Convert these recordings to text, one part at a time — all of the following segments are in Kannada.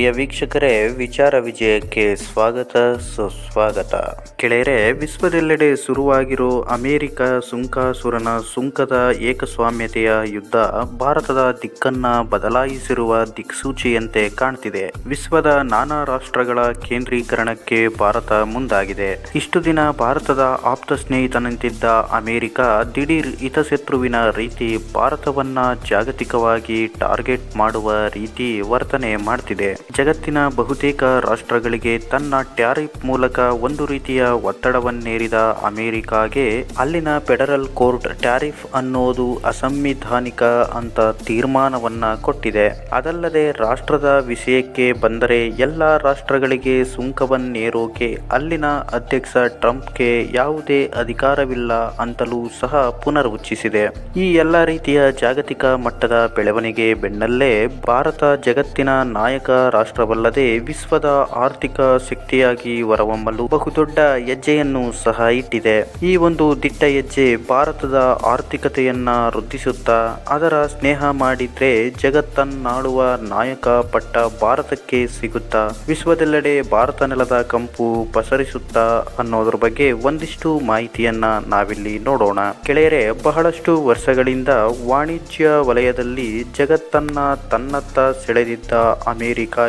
ಪ್ರಿಯ ವೀಕ್ಷಕರೇ, ವಿಚಾರ ವಿಜಯಕ್ಕೆ ಸ್ವಾಗತ, ಸುಸ್ವಾಗತ. ಕೆಳೆಯರೆ ವಿಶ್ವದೆಲ್ಲೆಡೆ ಶುರುವಾಗಿರೋ ಅಮೆರಿಕ ಸುಂಕಾಸುರನ ಸುಂಕದ ಏಕಸ್ವಾಮ್ಯತೆಯ ಯುದ್ಧ ಭಾರತದ ದಿಕ್ಕನ್ನ ಬದಲಾಯಿಸಿರುವ ದಿಕ್ಸೂಚಿಯಂತೆ ಕಾಣ್ತಿದೆ. ವಿಶ್ವದ ನಾನಾ ರಾಷ್ಟ್ರಗಳ ಕೇಂದ್ರೀಕರಣಕ್ಕೆ ಭಾರತ ಮುಂದಾಗಿದೆ. ಇಷ್ಟು ದಿನ ಭಾರತದ ಆಪ್ತ ಸ್ನೇಹಿತನಂತಿದ್ದ ಅಮೆರಿಕ ದಿಢೀರ್ ಹಿತಶತ್ರುವಿನ ರೀತಿ ಭಾರತವನ್ನ ಜಾಗತಿಕವಾಗಿ ಟಾರ್ಗೆಟ್ ಮಾಡುವ ರೀತಿ ವರ್ತನೆ ಮಾಡ್ತಿದೆ. ಜಗತ್ತಿನ ಬಹುತೇಕ ರಾಷ್ಟ್ರಗಳಿಗೆ ತನ್ನ ಟ್ಯಾರಿಫ್ ಮೂಲಕ ಒಂದು ರೀತಿಯ ಒತ್ತಡವನ್ನೇರಿದ ಅಮೆರಿಕಾಗೆ ಅಲ್ಲಿನ ಫೆಡರಲ್ ಕೋರ್ಟ್ ಟ್ಯಾರಿಫ್ ಅನ್ನೋದು ಅಸಂವಿಧಾನಿಕ ಅಂತ ತೀರ್ಮಾನವನ್ನ ಕೊಟ್ಟಿದೆ. ಅದಲ್ಲದೆ ರಾಷ್ಟ್ರದ ವಿಷಯಕ್ಕೆ ಬಂದರೆ ಎಲ್ಲ ರಾಷ್ಟ್ರಗಳಿಗೆ ಸುಂಕವನ್ನೇರೋಕೆ ಅಲ್ಲಿನ ಅಧ್ಯಕ್ಷ ಟ್ರಂಪ್ಗೆ ಯಾವುದೇ ಅಧಿಕಾರವಿಲ್ಲ ಅಂತಲೂ ಸಹ ಪುನರುಚ್ಚಿಸಿದೆ ಈ ಎಲ್ಲ ರೀತಿಯ ಜಾಗತಿಕ ಮಟ್ಟದ ಬೆಳವಣಿಗೆ ಬೆನ್ನಲ್ಲೇ ಭಾರತ ಜಗತ್ತಿನ ನಾಯಕ ರಾಷ್ಟ್ರವಲ್ಲದೆ ವಿಶ್ವದ ಆರ್ಥಿಕ ಶಕ್ತಿಯಾಗಿ ಹೊರಹೊಮ್ಮಲು ಬಹುದೊಡ್ಡ ಹೆಜ್ಜೆಯನ್ನು ಸಹ ಇಟ್ಟಿದೆ. ಈ ಒಂದು ದಿಟ್ಟ ಹೆಜ್ಜೆ ಭಾರತದ ಆರ್ಥಿಕತೆಯನ್ನ ವೃದ್ಧಿಸುತ್ತಾ, ಅದರ ಸ್ನೇಹ ಮಾಡಿದ್ರೆ ಜಗತ್ತನ್ನಾಡುವ ನಾಯಕ ಪಟ್ಟ ಭಾರತಕ್ಕೆ ಸಿಗುತ್ತಾ, ವಿಶ್ವದೆಲ್ಲೆಡೆ ಭಾರತ ನೆಲದ ಕಂಪು ಪಸರಿಸುತ್ತಾ ಅನ್ನೋದ್ರ ಬಗ್ಗೆ ಒಂದಿಷ್ಟು ಮಾಹಿತಿಯನ್ನ ನಾವಿಲ್ಲಿ ನೋಡೋಣ. ಕೆಳೆಯರೆ ಬಹಳಷ್ಟು ವರ್ಷಗಳಿಂದ ವಾಣಿಜ್ಯ ವಲಯದಲ್ಲಿ ಜಗತ್ತನ್ನ ತನ್ನತ್ತ ಸೆಳೆದಿದ್ದ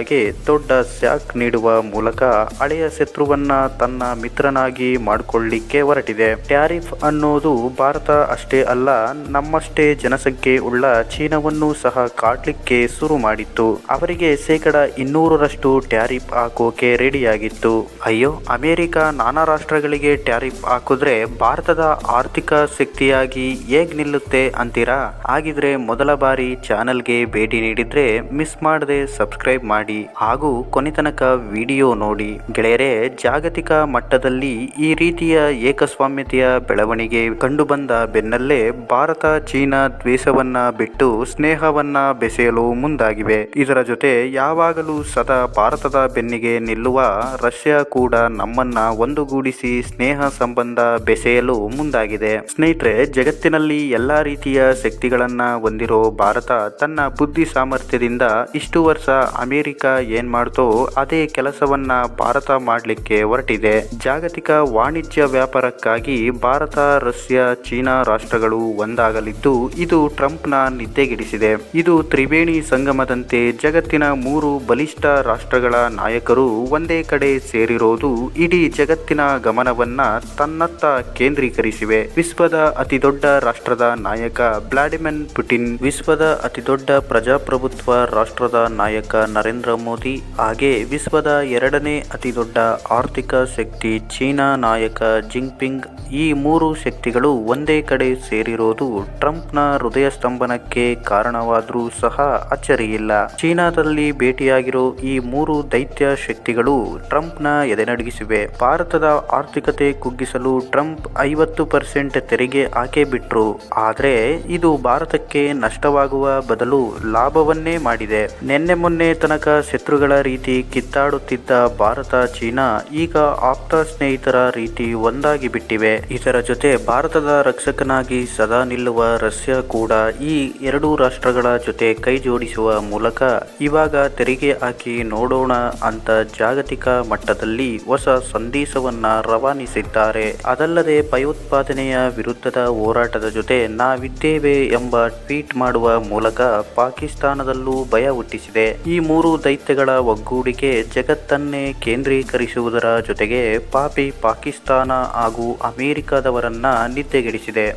ಅಮೆರಿಕಾಗೆ ದೊಡ್ಡ ಸ್ಯಾಕ್ ನೀಡುವ ಮೂಲಕ ಹಳೆಯ ಶತ್ರುವನ್ನ ತನ್ನ ಮಿತ್ರನಾಗಿ ಮಾಡಿಕೊಳ್ಳಿಕ್ಕೆ ಹೊರಟಿದೆ. ಟ್ಯಾರಿಫ್ ಅನ್ನೋದು ಭಾರತ ಅಷ್ಟೇ ಅಲ್ಲ, ನಮ್ಮಷ್ಟೇ ಜನಸಂಖ್ಯೆ ಉಳ್ಳ ಚೀನಾವನ್ನು ಸಹ ಕಾಡ್ಲಿಕ್ಕೆ ಶುರು ಮಾಡಿತ್ತು. ಅವರಿಗೆ ಶೇಕಡ ಇನ್ನೂರರಷ್ಟು ಟ್ಯಾರಿಫ್ ಹಾಕೋಕೆ ರೆಡಿಯಾಗಿತ್ತು. ಅಯ್ಯೋ, ಅಮೆರಿಕ ನಾನಾ ರಾಷ್ಟ್ರಗಳಿಗೆ ಟ್ಯಾರಿಫ್ ಹಾಕಿದ್ರೆ ಭಾರತದ ಆರ್ಥಿಕ ಶಕ್ತಿಯಾಗಿ ಹೇಗ್ ನಿಲ್ಲುತ್ತೆ ಅಂತೀರಾ? ಹಾಗಿದ್ರೆ ಮೊದಲ ಬಾರಿ ಚಾನೆಲ್ಗೆ ಭೇಟಿ ನೀಡಿದ್ರೆ ಮಿಸ್ ಮಾಡದೆ ಸಬ್ಸ್ಕ್ರೈಬ್ ಮಾಡಿ. ಹಾಗೂ ಕೊನೆತನಕ ವಿಡಿಯೋ ನೋಡಿ. ಗೆಳೆಯರೇ, ಜಾಗತಿಕ ಮಟ್ಟದಲ್ಲಿ ಈ ರೀತಿಯ ಏಕಸ್ವಾಮ್ಯತೆಯ ಬೆಳವಣಿಗೆ ಕಂಡುಬಂದ ಬೆನ್ನಲ್ಲೇ ಭಾರತ, ಚೀನಾ ದ್ವೇಷವನ್ನ ಬಿಟ್ಟು ಸ್ನೇಹವನ್ನ ಬೆಸೆಯಲು ಮುಂದಾಗಿವೆ. ಇದರ ಜೊತೆ ಯಾವಾಗಲೂ ಸದಾ ಭಾರತದ ಬೆನ್ನಿಗೆ ನಿಲ್ಲುವ ರಷ್ಯಾ ಕೂಡ ನಮ್ಮನ್ನ ಒಂದುಗೂಡಿಸಿ ಸ್ನೇಹ ಸಂಬಂಧ ಬೆಸೆಯಲು ಮುಂದಾಗಿದೆ. ಸ್ನೇಹಿತರೆ, ಜಗತ್ತಿನಲ್ಲಿ ಎಲ್ಲಾ ರೀತಿಯ ಶಕ್ತಿಗಳನ್ನ ಹೊಂದಿರೋ ಭಾರತ ತನ್ನ ಬುದ್ಧಿ ಸಾಮರ್ಥ್ಯದಿಂದ ಇಷ್ಟು ವರ್ಷ ಅಮೆರಿಕ ಏನ್ ಮಾಡ್ತೋ ಅದೇ ಕೆಲಸವನ್ನ ಭಾರತ ಮಾಡಲಿಕ್ಕೆ ಹೊರಟಿದೆ. ಜಾಗತಿಕ ವಾಣಿಜ್ಯ ವ್ಯಾಪಾರಕ್ಕಾಗಿ ಭಾರತ, ರಷ್ಯಾ, ಚೀನಾ ರಾಷ್ಟ್ರಗಳು ಒಂದಾಗಲಿದ್ದು ಇದು ಟ್ರಂಪ್ನ ನಿದ್ದೆಗೆಡಿಸಿದೆ. ಇದು ತ್ರಿವೇಣಿ ಸಂಗಮದಂತೆ ಜಗತ್ತಿನ ಮೂರು ಬಲಿಷ್ಠ ರಾಷ್ಟ್ರಗಳ ನಾಯಕರು ಒಂದೇ ಕಡೆ ಸೇರಿರೋದು ಇಡೀ ಜಗತ್ತಿನ ಗಮನವನ್ನ ತನ್ನತ್ತ ಕೇಂದ್ರೀಕರಿಸಿವೆ. ವಿಶ್ವದ ಅತಿದೊಡ್ಡ ರಾಷ್ಟ್ರದ ನಾಯಕ ವ್ಲಾಡಿಮಿರ್ ಪುಟಿನ್, ವಿಶ್ವದ ಅತಿದೊಡ್ಡ ಪ್ರಜಾಪ್ರಭುತ್ವ ರಾಷ್ಟ್ರದ ನಾಯಕ ನರೇಂದ್ರ ಮೋದಿ. ಹಾಗೆ ವಿಶ್ವದ ಎರಡನೇ ಅತಿದೊಡ್ಡ ಆರ್ಥಿಕ ಶಕ್ತಿ ಚೀನಾ ನಾಯಕ ಜಿಂಗ್ಪಿಂಗ್ ಈ ಮೂರು ಶಕ್ತಿಗಳು ಒಂದೇ ಕಡೆ ಸೇರಿರೋದು ಟ್ರಂಪ್ನ ಹೃದಯ ಸ್ತಂಭನಕ್ಕೆ ಕಾರಣವಾದರೂ ಸಹ ಅಚ್ಚರಿಯಿಲ್ಲ. ಚೀನಾದಲ್ಲಿ ಭೇಟಿಯಾಗಿರೋ ಈ ಮೂರು ದೈತ್ಯ ಶಕ್ತಿಗಳು ಟ್ರಂಪ್ನ ಎದೆನಡಗಿಸಿವೆ. ಭಾರತದ ಆರ್ಥಿಕತೆ ಕುಗ್ಗಿಸಲು ಟ್ರಂಪ್ ಐವತ್ತು ಪರ್ಸೆಂಟ್ ತೆರಿಗೆ ಹಾಕೇ ಬಿಟ್ರು. ಆದರೆ ಇದು ಭಾರತಕ್ಕೆ ನಷ್ಟವಾಗುವ ಬದಲು ಲಾಭವನ್ನೇ ಮಾಡಿದೆ. ನಿನ್ನೆ ಮೊನ್ನೆ ತನಕ ಶತ್ರುಗಳ ರೀತಿ ಕಿತ್ತಾಡುತ್ತಿದ್ದ ಭಾರತ, ಚೀನಾ ಈಗ ಆಪ್ತ ಸ್ನೇಹಿತರ ರೀತಿ ಒಂದಾಗಿ ಬಿಟ್ಟಿವೆ. ಇದರ ಜೊತೆ ಭಾರತದ ರಕ್ಷಕನಾಗಿ ಸದಾ ನಿಲ್ಲುವ ರಷ್ಯಾ ಕೂಡ ಈ ಎರಡೂ ರಾಷ್ಟ್ರಗಳ ಜೊತೆ ಕೈ ಜೋಡಿಸುವ ಮೂಲಕ ಇವಾಗ ತೆರಿಗೆ ಹಾಕಿ ನೋಡೋಣ ಅಂತ ಜಾಗತಿಕ ಮಟ್ಟದಲ್ಲಿ ಹೊಸ ಸಂದೇಶವನ್ನ ರವಾನಿಸಿದ್ದಾರೆ. ಅದಲ್ಲದೆ ಭಯೋತ್ಪಾದನೆಯ ವಿರುದ್ಧದ ಹೋರಾಟದ ಜೊತೆ ನಾವಿದ್ದೇವೆ ಎಂಬ ಟ್ವೀಟ್ ಮಾಡುವ ಮೂಲಕ ಪಾಕಿಸ್ತಾನದಲ್ಲೂ ಭಯ ಹುಟ್ಟಿಸಿದೆ. ಈ ಮೂರು ದೈತ್ಯಗಳ ಒಗ್ಗೂಡಿಕೆ ಜಗತ್ತನ್ನೇ ಕೇಂದ್ರೀಕರಿಸುವುದರ ಜೊತೆಗೆ ಪಾಪಿ ಪಾಕಿಸ್ತಾನ ಹಾಗೂ ಅಮೆರಿಕದವರನ್ನ ನಿದ್ದೆಗೆಡಿಸಿದೆ.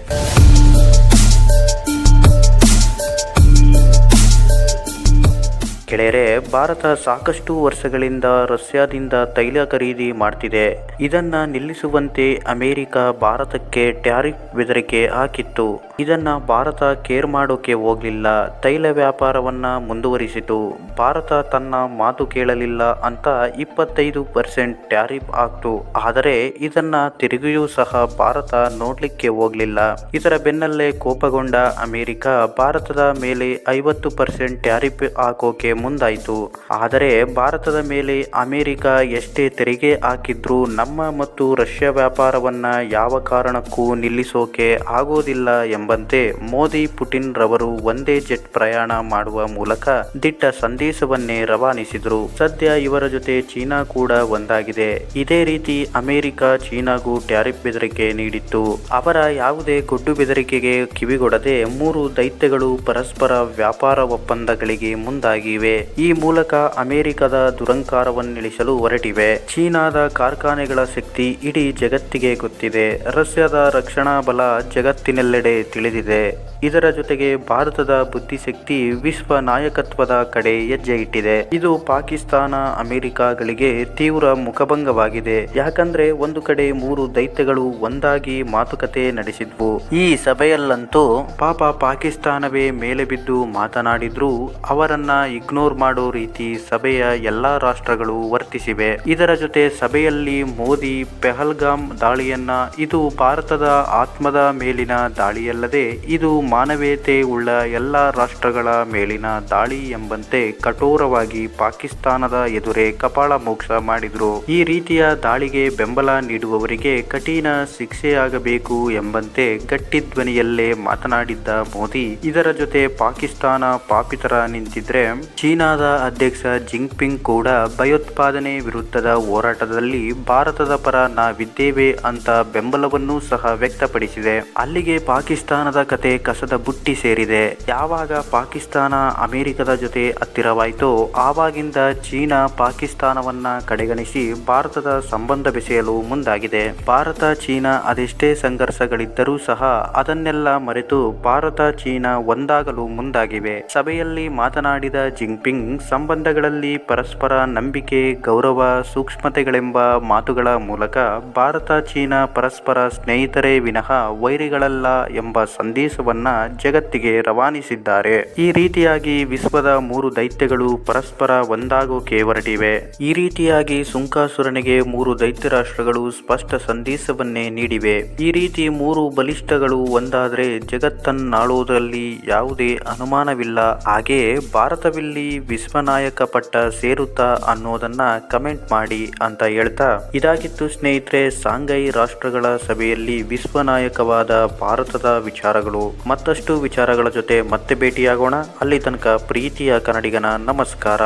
ಗೆಳೆಯರೆ, ಭಾರತ ಸಾಕಷ್ಟು ವರ್ಷಗಳಿಂದ ರಷ್ಯಾದಿಂದ ತೈಲ ಖರೀದಿ ಮಾಡ್ತಿದೆ. ಇದನ್ನ ನಿಲ್ಲಿಸುವಂತೆ ಅಮೆರಿಕ ಭಾರತಕ್ಕೆ ಟ್ಯಾರಿಫ್ ಬೆದರಿಕೆ ಹಾಕಿತ್ತು. ಇದನ್ನ ಭಾರತ ಕೇರ್ ಮಾಡೋಕೆ ಹೋಗ್ಲಿಲ್ಲ. ತೈಲ ವ್ಯಾಪಾರವನ್ನ ಮುಂದುವರಿಸಿತು. ಭಾರತ ತನ್ನ ಮಾತು ಕೇಳಲಿಲ್ಲ ಅಂತ ಇಪ್ಪತ್ತೈದು ಪರ್ಸೆಂಟ್ ಟ್ಯಾರಿಫ್ ಹಾಕ್ತು ಆದರೆ ಇದನ್ನ ತಿರುಗಿಯೂ ಸಹ ಭಾರತ ನೋಡ್ಲಿಕ್ಕೆ ಹೋಗ್ಲಿಲ್ಲ. ಇದರ ಬೆನ್ನಲ್ಲೇ ಕೋಪಗೊಂಡ ಅಮೆರಿಕ ಭಾರತದ ಮೇಲೆ ಐವತ್ತು ಪರ್ಸೆಂಟ್ ಟ್ಯಾರಿಫ್ ಹಾಕೋಕೆ ಮುಂದಾಯಿತು. ಆದರೆ ಭಾರತದ ಮೇಲೆ ಅಮೆರಿಕ ಎಷ್ಟೇ ತೆರಿಗೆ ಹಾಕಿದ್ರೂ ನಮ್ಮ ಮತ್ತು ರಷ್ಯಾ ವ್ಯಾಪಾರವನ್ನ ಯಾವ ಕಾರಣಕ್ಕೂ ನಿಲ್ಲಿಸೋಕೆ ಆಗೋದಿಲ್ಲ ಎಂಬಂತೆ ಮೋದಿ ಪುಟಿನ್ ರವರು ಒಂದೇ ಜೆಟ್ ಪ್ರಯಾಣ ಮಾಡುವ ಮೂಲಕ ದಿಟ್ಟ ಸಂದೇಶವನ್ನೇ ರವಾನಿಸಿದರು. ಸದ್ಯ ಇವರ ಜೊತೆ ಚೀನಾ ಕೂಡ ಒಂದಾಗಿದೆ. ಇದೇ ರೀತಿ ಅಮೆರಿಕ ಚೀನಾಗೂ ಟ್ಯಾರಿಫ್ ಬೆದರಿಕೆ ನೀಡಿತ್ತು. ಅವರ ಯಾವುದೇ ಗೊಡ್ಡು ಬೆದರಿಕೆಗೆ ಕಿವಿಗೊಡದೆ ಮೂರು ದೈತ್ಯಗಳು ಪರಸ್ಪರ ವ್ಯಾಪಾರ ಒಪ್ಪಂದಗಳಿಗೆ ಮುಂದಾಗಿವೆ. ಈ ಮೂಲಕ ಅಮೆರಿಕದ ದುರಂಕಾರವನ್ನಿಳಿಸಲು ಹೊರಟಿವೆ. ಚೀನಾದ ಕಾರ್ಖಾನೆಗಳ ಶಕ್ತಿ ಇಡೀ ಜಗತ್ತಿಗೆ ಗೊತ್ತಿದೆ. ರಷ್ಯಾದ ರಕ್ಷಣಾ ಬಲ ಜಗತ್ತಿನೆಲ್ಲೆಡೆ ತಿಳಿದಿದೆ. ಇದರ ಜೊತೆಗೆ ಭಾರತದ ಬುದ್ಧಿಶಕ್ತಿ ವಿಶ್ವ ನಾಯಕತ್ವದ ಕಡೆ ಹೆಜ್ಜೆ ಇಟ್ಟಿದೆ. ಇದು ಪಾಕಿಸ್ತಾನ, ಅಮೆರಿಕಗಳಿಗೆ ತೀವ್ರ ಮುಖಭಂಗವಾಗಿದೆ. ಯಾಕಂದ್ರೆ ಒಂದು ಕಡೆ ಮೂರು ದೈತ್ಯಗಳು ಒಂದಾಗಿ ಮಾತುಕತೆ ನಡೆಸಿದ್ವು. ಈ ಸಭೆಯಲ್ಲಂತೂ ಪಾಪ ಪಾಕಿಸ್ತಾನವೇ ಮೇಲೆ ಬಿದ್ದು ಮಾತನಾಡಿದ್ರು ಅವರನ್ನ ಇಗ್ನೋರ್ ಮಾಡೋ ರೀತಿ ಸಭೆಯ ಎಲ್ಲಾ ರಾಷ್ಟ್ರಗಳು ವರ್ತಿಸಿವೆ. ಇದರ ಜೊತೆ ಸಭೆಯಲ್ಲಿ ಮೋದಿ ಪೆಹಲ್ಗಾಮ್ ದಾಳಿಯನ್ನ, ಇದು ಭಾರತದ ಆತ್ಮದ ಮೇಲಿನ ದಾಳಿಯಲ್ಲದೆ, ಇದು ಮಾನವೀಯತೆ ಉಳ್ಳ ಎಲ್ಲ ರಾಷ್ಟ್ರಗಳ ಮೇಲಿನ ದಾಳಿ ಎಂಬಂತೆ ಕಠೋರವಾಗಿ ಪಾಕಿಸ್ತಾನದ ಎದುರೇ ಕಪಾಳ ಮೋಕ್ಷ ಮಾಡಿದ್ರು. ಈ ರೀತಿಯ ದಾಳಿಗೆ ಬೆಂಬಲ ನೀಡುವವರಿಗೆ ಕಠಿಣ ಶಿಕ್ಷೆಯಾಗಬೇಕು ಎಂಬಂತೆ ಗಟ್ಟಿ ಧ್ವನಿಯಲ್ಲೇ ಮಾತನಾಡಿದ್ದ ಮೋದಿ. ಇದರ ಜೊತೆ ಪಾಕಿಸ್ತಾನ ಪಾಪಿತರ ನಿಂತಿದ್ರೆ ಚೀನಾದ ಅಧ್ಯಕ್ಷ ಜಿಂಗ್ಪಿಂಗ್ ಕೂಡ ಭಯೋತ್ಪಾದನೆ ವಿರುದ್ಧದ ಹೋರಾಟದಲ್ಲಿ ಭಾರತದ ಪರ ನಾವಿದ್ದೇವೆ ಅಂತ ಬೆಂಬಲವನ್ನೂ ಸಹ ವ್ಯಕ್ತಪಡಿಸಿದೆ. ಅಲ್ಲಿಗೆ ಪಾಕಿಸ್ತಾನದ ಕತೆ ಕಸದ ಬುಟ್ಟಿ ಸೇರಿದೆ. ಯಾವಾಗ ಪಾಕಿಸ್ತಾನ ಅಮೆರಿಕದ ಜೊತೆ ಹತ್ತಿರವಾಯಿತೋ ಆವಾಗಿಂದ ಚೀನಾ ಪಾಕಿಸ್ತಾನವನ್ನ ಕಡೆಗಣಿಸಿ ಭಾರತದ ಸಂಬಂಧ ಬೆಸೆಯಲು ಮುಂದಾಗಿದೆ. ಭಾರತ ಚೀನಾ ಅದೆಷ್ಟೇ ಸಂಘರ್ಷಗಳಿದ್ದರೂ ಸಹ ಅದನ್ನೆಲ್ಲ ಮರೆತು ಭಾರತ ಚೀನಾ ಒಂದಾಗಲು ಮುಂದಾಗಿವೆ. ಸಭೆಯಲ್ಲಿ ಮಾತನಾಡಿದ ಜಿಂಗ್ಪಿಂಗ್ ಸಂಬಂಧಗಳಲ್ಲಿ ಪರಸ್ಪರ ನಂಬಿಕೆ, ಗೌರವ, ಸೂಕ್ಷ್ಮತೆಗಳೆಂಬ ಮಾತುಗಳ ಮೂಲಕ ಭಾರತ, ಚೀನಾ ಪರಸ್ಪರ ಸ್ನೇಹಿತರೇ ವಿನಃ ವೈರಿಗಳಲ್ಲ ಎಂಬ ಸಂದೇಶವನ್ನ ಜಗತ್ತಿಗೆ ರವಾನಿಸಿದ್ದಾರೆ. ಈ ರೀತಿಯಾಗಿ ವಿಶ್ವದ ಮೂರು ದೈತ್ಯಗಳು ಪರಸ್ಪರ ಒಂದಾಗೋಕೆ ಹೊರಟಿವೆ. ಈ ರೀತಿಯಾಗಿ ಸುಂಕಾಸುರನಿಗೆ ಮೂರು ದೈತ್ಯ ರಾಷ್ಟ್ರಗಳು ಸ್ಪಷ್ಟ ಸಂದೇಶವನ್ನೇ ನೀಡಿವೆ. ಈ ರೀತಿ ಮೂರು ಬಲಿಷ್ಠಗಳು ಒಂದಾದ್ರೆ ಜಗತ್ತನ್ನಾಳುವುದರಲ್ಲಿ ಯಾವುದೇ ಅನುಮಾನವಿಲ್ಲ. ಹಾಗೆಯೇ ಭಾರತವಿಲ್ಲಿ ವಿಶ್ವನಾಯಕ ಪಟ್ಟ ಸೇರುತ್ತಾ ಅನ್ನೋದನ್ನ ಕಮೆಂಟ್ ಮಾಡಿ ಅಂತ ಹೇಳ್ತಾ, ಇದಾಗಿತ್ತು ಸ್ನೇಹಿತರೆ ಸಾಂಘೈ ರಾಷ್ಟ್ರಗಳ ಸಭೆಯಲ್ಲಿ ವಿಶ್ವನಾಯಕವಾದ ಭಾರತದ ವಿಚಾರಗಳು. ಮತ್ತಷ್ಟು ವಿಚಾರಗಳ ಜೊತೆ ಮತ್ತೆ ಭೇಟಿಯಾಗೋಣ. ಅಲ್ಲಿ ತನಕ ಪ್ರೀತಿಯ ಕನ್ನಡಿಗನ ನಮಸ್ಕಾರ.